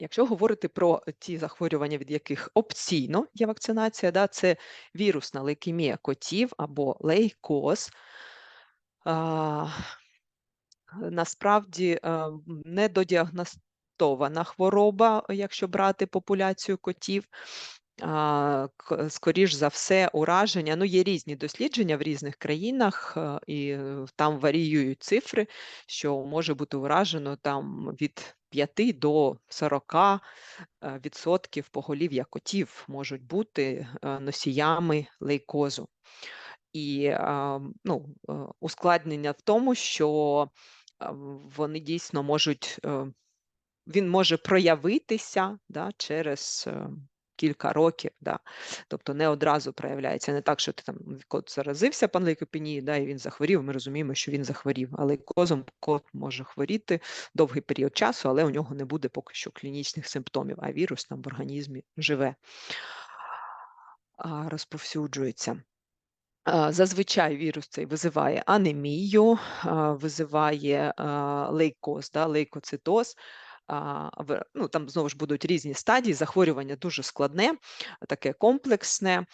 Якщо говорити про ті захворювання, від яких опційно є вакцинація, да, це вірусна лейкемія котів або лейкоз. А, насправді е, недодіагностована хвороба, якщо брати популяцію котів. А, Скоріш за все, ураження. Ну, є різні дослідження в різних країнах, е, і там варіюють цифри, що може бути уражено там від 5 до 40 е, відсотків поголів'я котів можуть бути е, носіями лейкозу. І ну, е, ускладнення в тому, що вони дійсно можуть, він може проявитися да, через кілька років. Да. Тобто не одразу проявляється. Не так, що ти там кот заразився панлейкопенії, да, і він захворів. Ми розуміємо, що він захворів. Але козом кот може хворіти довгий період часу, але у нього не буде поки що клінічних симптомів, а вірус там в організмі живе, розповсюджується. Зазвичай вірус цей визиває анемію, визиває лейкоз, да, лейкоцитоз. Ну, там знову ж будуть різні стадії. Захворювання дуже складне, таке комплексне.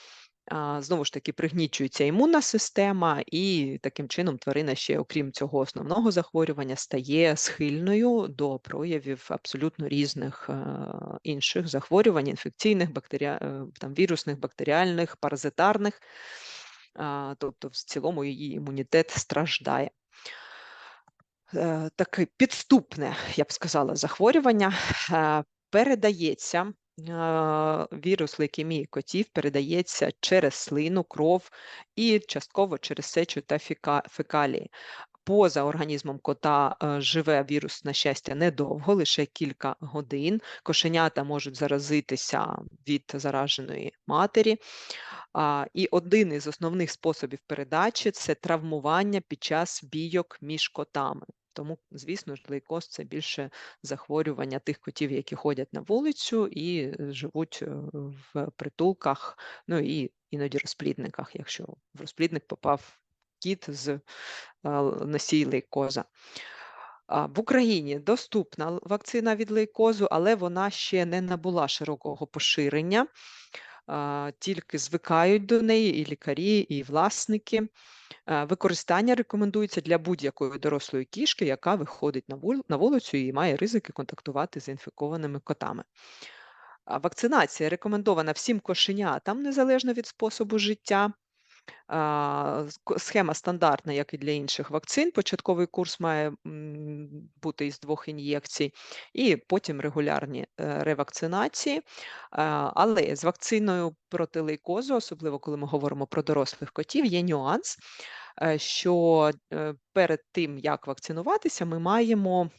Знову ж таки, пригнічується імунна система, і таким чином тварина ще, окрім цього основного захворювання, стає схильною до проявів абсолютно різних інших захворювань, інфекційних, бактеріа... е, там, вірусних, бактеріальних, паразитарних. Тобто, в цілому її імунітет страждає. Е, Таке підступне, я б сказала, захворювання е, передається. е, Вірус лейкемії котів передається через слину, кров і частково через сечу та фекалії. Поза організмом кота живе вірус, на щастя, недовго, лише кілька годин. Кошенята можуть заразитися від зараженої матері. І один із основних способів передачі це травмування під час бійок між котами. Тому, звісно ж, лейкоз це більше захворювання тих котів, які ходять на вулицю і живуть е, в притулках, ну і іноді розплідниках, якщо в розплідник попав кіт з е, носій лейкоза. В Україні доступна вакцина від лейкозу, але вона ще не набула широкого поширення. Тільки звикають до неї і лікарі, і власники. Використання рекомендується для будь-якої дорослої кішки, яка виходить на вулицю і має ризики контактувати з інфікованими котами. Вакцинація рекомендована всім кошенятам, незалежно від способу життя. Схема стандартна, як і для інших вакцин. Початковий курс має бути із двох ін'єкцій, і потім регулярні е, ревакцинації. Але з вакциною проти лейкозу, особливо коли ми говоримо про дорослих котів, є нюанс, е, що е, перед тим, як вакцинуватися, ми маємо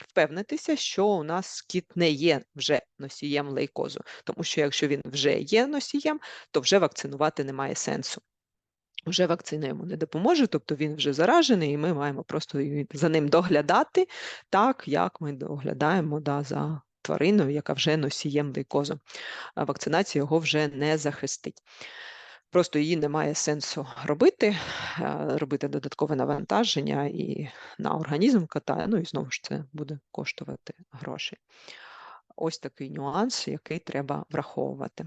впевнитися, що у нас кіт не є вже носієм лейкозу. Тому що якщо він вже є носієм, то вже вакцинувати немає сенсу. Вже вакцина йому не допоможе, тобто він вже заражений, і ми маємо просто за ним доглядати, так як ми доглядаємо да, за твариною, яка вже носієм лейкозу. Вакцинація його вже не захистить. Просто її немає сенсу робити, е, робити додаткове навантаження і на організм кота, ну і знову ж це буде коштувати грошей. Ось такий нюанс, який треба враховувати.